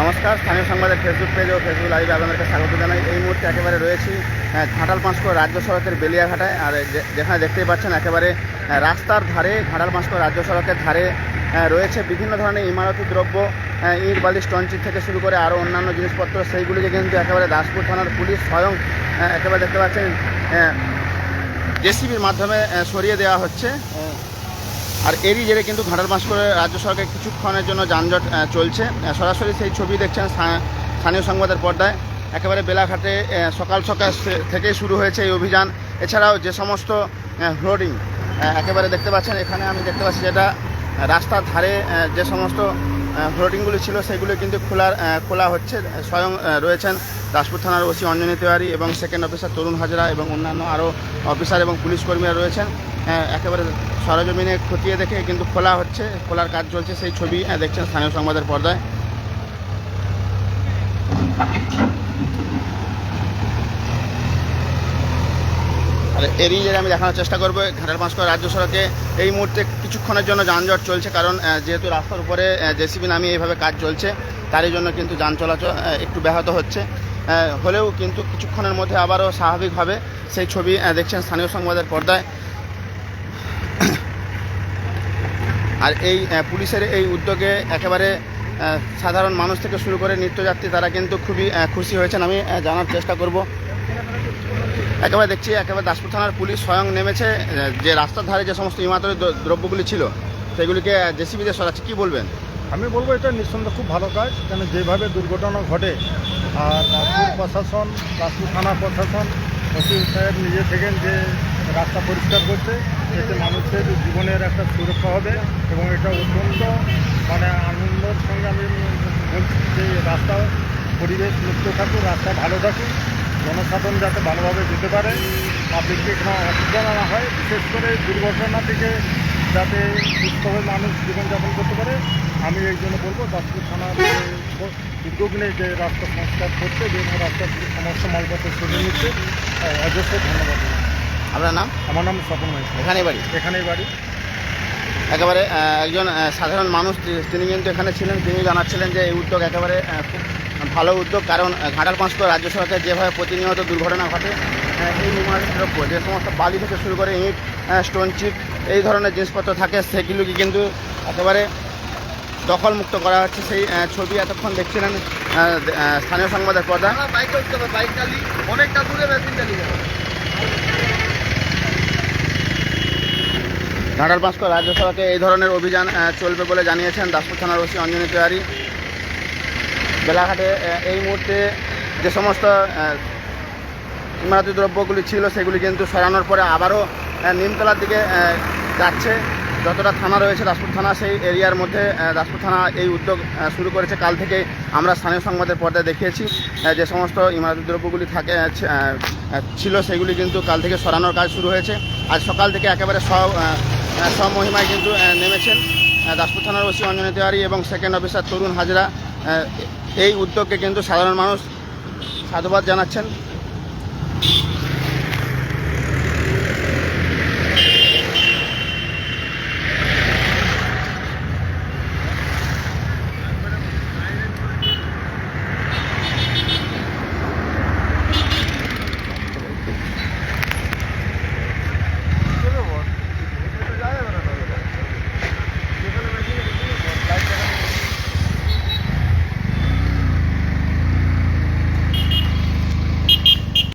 নমস্কার, স্থানীয় সংবাদের ফেসবুক পেজ ও ফেসবুক লাইভে আপনাদেরকে স্বাগত জানাই। এই মুহূর্তে একেবারে রয়েছি ঘাটাল পাঁচকো রাজ্য সড়কের বেলিয়াঘাটায় আর যেখানে দেখতেই পাচ্ছেন একেবারে রাস্তার ধারে ঘাটাল পাঁচকো রাজ্য সড়কের ধারে রয়েছে বিভিন্ন ধরনের ইমারতি দ্রব্য ইট, বালি স্টনচিট থেকে শুরু করে আরও অন্যান্য জিনিসপত্র। সেইগুলিকে কিন্তু একেবারে দাসপুর থানার পুলিশ স্বয়ং একেবারে দেখতে পাচ্ছেন জেসিবির মাধ্যমে সরিয়ে দেওয়া হচ্ছে। আর এরই জেরে কিন্তু ঘাটাল করে রাজ্য সরকার কিছুক্ষণের জন্য যানজট চলছে। সরাসরি সেই ছবি দেখছেন স্থানীয় সংবাদের পর্দায়। একেবারে বেলাঘাটে সকাল সকাল থেকেই শুরু হয়েছে এই অভিযান। এছাড়াও যে সমস্ত হোর্ডিং একেবারে দেখতে পাচ্ছেন, এখানে আমি দেখতে পাচ্ছি যেটা রাস্তার ধারে যে সমস্ত হোর্ডিংগুলি ছিল, সেগুলো কিন্তু খোলার খোলা হচ্ছে। স্বয়ং রয়েছেন দাসপুর থানার ওসি অঞ্জনী তিওয়ারি এবং সেকেন্ড অফিসার তরুণ হাজরা এবং অন্যান্য আরও অফিসার এবং পুলিশ কর্মীরা রয়েছেন। একেবারে সরজমিনে খতিয়ে দেখে কিন্তু খোলা হচ্ছে, খোলার কাজ চলছে। সেই ছবি দেখছেন স্থানীয় সংবাদের পর্দায়। আর এরই যে আমি দেখানোর চেষ্টা করব, ঘাটাল পাঁচকড়া রাজ্য সড়কে। এই মুহূর্তে কিছুক্ষণের জন্য যানজট চলছে, কারণ যেহেতু রাস্তার উপরে জেসিবি নামিয়ে এইভাবে কাজ চলছে, তারই জন্য কিন্তু যান চলাচল একটু ব্যাহত হচ্ছে। হলেও কিন্তু কিছুক্ষণের মধ্যে আবারও স্বাভাবিকভাবে সেই ছবি দেখছেন স্থানীয় সংবাদের পর্দায়। আর এই পুলিশের এই উদ্যোগে একেবারে সাধারণ মানুষ থেকে শুরু করে নিত্যযাত্রী তারা কিন্তু খুবই খুশি হয়েছেন। আমি জানার চেষ্টা করব। একেবারে দেখছি, একেবারে দাসপুর থানার পুলিশ স্বয়ং নেমেছে। যে রাস্তার ধারে যে সমস্ত ইমারতের দ্র- দ্রব্যগুলি ছিল, সেগুলিকে জেসিবিতে সরাচ্ছে। কি বলবেন? আমি বলব, এটা নিঃসন্দেহে খুব ভালো কাজ। কেন, যেভাবে দুর্ঘটনা ঘটে, আর রাজপুর প্রশাসন রাজপুর থানা প্রশাসন, ওসি সাহেব নিজে থেকে যে রাস্তা পরিষ্কার করছে, এতে মানুষের জীবনের একটা সুরক্ষা হবে এবং এটা অত্যন্ত মানে আনন্দের সঙ্গে আমি বলছি যে রাস্তা পরিবেশ মুক্ত থাকুক, রাস্তা ভালো থাকুক, জনসাধারণ যাতে ভালোভাবে যেতে পারে। পাবলিককে কোনো অসুবিধা না হয়, বিশেষ করে দুর্ঘটনা থেকে যাতে সুস্থভাবে মানুষ জীবনযাপন করতে পারে। আমি এই জন্য বলব, দাসপুর থানার উদ্যোগ যে রাস্তা সংস্কার করছে বিভিন্ন রাস্তার সমস্ত মালপত্র সরিয়ে নিচ্ছে অজস্র ধন্যবাদ। আপনার নাম? আমার নাম স্বপন মাইতি। এখানেই বাড়ি? এখানেই বাড়ি। একেবারে একজন সাধারণ মানুষ তিনি কিন্তু এখানে ছিলেন তিনি জানাচ্ছিলেন যে এই উদ্যোগ একেবারে খুব ভালো উদ্যোগ কারণ ঘাটাল পাঁচকো রাজ্য সরকার যেভাবে প্রতিনিয়ত দুর্ঘটনা ঘটে এই নির্মাণ দ্রব্য যে সমস্ত বালি থেকে শুরু করে ইট স্টোন চিপ এই ধরনের জিনিসপত্র থাকে সেগুলোকে কিন্তু একেবারে দখলমুক্ত করা হচ্ছে। সেই ছবি এতক্ষণ দেখছিলেন স্থানীয় সংবাদের পর্দা বাইক উঠতে হবে বাইক চালি অনেকটা দূরে মেশিন চালিয়ে ঘাটাল পাঁচকো রাজ্য সড়কে এই ধরনের অভিযান চলবে বলে জানিয়েছেন দাসপুর থানার ওসি অঞ্জনী তিওয়ারি। বেলাঘাটে এই মুহূর্তে যে সমস্ত ইমারতি দ্রব্যগুলি ছিল সেগুলি কিন্তু সরানোর পরে আবারও নিমতলার দিকে যাচ্ছে। যতটা থানা রয়েছে দাসপুর থানা, সেই এরিয়ার মধ্যে দাসপুর থানা এই উদ্যোগ শুরু করেছে। কাল থেকে আমরা স্থানীয় সংবাদের পর্দায় দেখিয়েছি যে সমস্ত ইমারতি দ্রব্যগুলি থাকে ছিল সেগুলি কিন্তু কাল থেকে সরানোর কাজ শুরু হয়েছে। আজ সকাল থেকে একেবারে সব সব মহিমায় কিন্তু নেমেছেন। দাসপুর থানার ওসি অঞ্জনী তেওয়ারি এবং সেকেন্ড অফিসার তরুণ হাজরা এই উদ্যোগকে কিন্তু সাধারণ মানুষ সাধুবাদ জানাচ্ছেন।